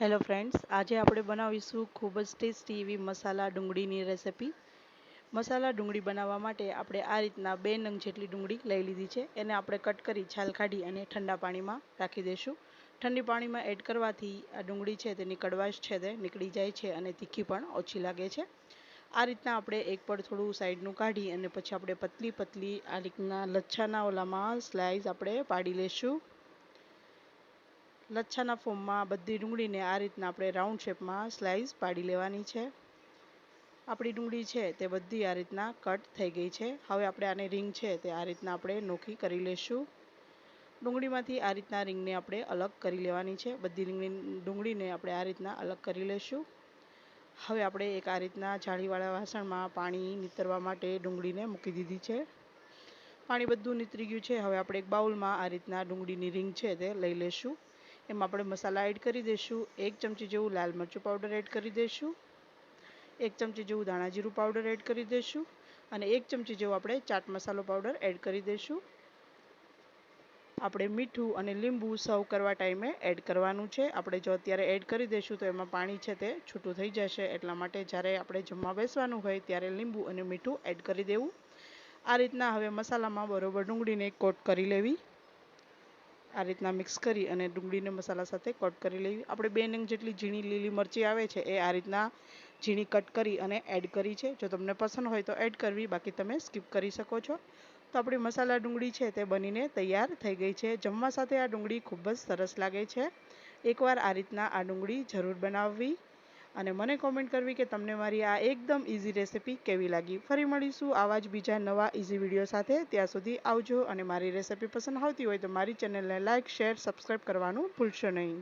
Hello friends આજે આપણે બનાવીશું ખૂબ જ ટેસ્ટી એવી મસાલા ડુંગળીની રેસિપી મસાલા ડુંગળી બનાવવા માટે આપણે આ રીતના બે નંગ જેટલી ડુંગળી લઈ લીધી છે. એને આપણે કટ કરી, છાલ કાઢી અને ઠંડા પાણીમાં રાખી દઈશું. ઠંડી પાણીમાં એડ કરવાથી આ ડુંગળી છે તેની કડવાશ છે તે નીકળી જાય છે અને તીખી પણ ઓછી લાગે છે. આ રીતના આપણે એક પર થોડું સાઈડનું કાઢી અને પછી આપણે પતલી પતલી આ રીતના લચ્છાના ઓલામાં સ્લાઈસ આપણે પાડી લઈશું. લચ્છાના ફોર્મમાં બધી ડુંગળીને આ રીતના આપણે રાઉન્ડ શેપમાં સ્લાઇસ પાડી લેવાની છે. આપણી ડુંગળી છે તે બધી આ રીતના કટ થઈ ગઈ છે. હવે આપણે આને રિંગ છે તે આ રીતના આપણે નોખી કરી લઈશું ડુંગળીમાંથી આ રીતના રિંગને આપણે અલગ કરી લેવાની છે. બધી રિંગની ડુંગળીને આપણે આ રીતના અલગ કરી લઈશું હવે આપણે એક આ રીતના જાળીવાળા વાસણમાં પાણી નીતરવા માટે ડુંગળીને મૂકી દીધી છે. પાણી બધું નીતરી ગયું છે. હવે આપણે એક બાઉલમાં આ રીતના ડુંગળીની રિંગ છે તે લઈ લઈશું એમાં આપણે મસાલા એડ કરી દઈશું. એક ચમચી જેવું લાલ મરચું પાવડર એડ કરી દઈશું. એક ચમચી જેવું ધાણા જીરું પાવડર એડ કરી દઈશું. અને એક ચમચી જેવું આપણે ચાટ મસાલો પાવડર એડ કરી દઈશું. આપણે મીઠું અને લીંબુ સર્વ કરવા ટાઈમે એડ કરવાનું છે. આપણે જો અત્યારે એડ કરી દઈશું તો એમાં પાણી છે તે છૂટું થઈ જશે. એટલા માટે જ્યારે આપણે જમવા બેસવાનું હોય ત્યારે લીંબુ અને મીઠું એડ કરી દેવું. આ રીતના હવે મસાલામાં બરોબર ડુંગળીને કોટ કરી લેવી. આ રીતના મિક્સ કરી અને ડુંગળીને મસાલા સાથે કટ કરી લેવી. આપણે બે નંગ જેટલી ઝીણી લીલી મરચી આવે છે, એ આ રીતના ઝીણી કટ કરી અને એડ કરી છે. જો તમને પસંદ હોય તો એડ કરવી, બાકી તમે સ્કીપ કરી શકો છો. તો આપણી મસાલા ડુંગળી છે તે બનીને તૈયાર થઈ ગઈ છે. જમવા સાથે આ ડુંગળી ખૂબ જ સરસ લાગે છે. એકવાર આ રીતના આ ડુંગળી જરૂર બનાવવી. અને મને કોમેન્ટ કરવી કે તમને મારી આ એકદમ ઇઝી રેસિપી કેવી લાગી? ફરી મળીશું આવા જ બીજા નવા ઇઝી વીડિયો સાથે. ત્યાં સુધી આવજો અને મારી રેસિપી પસંદ આવતી હોય તો મારી ચેનલને લાઇક શેર સબસ્ક્રાઈબ કરવાનું ભૂલશો નહીં.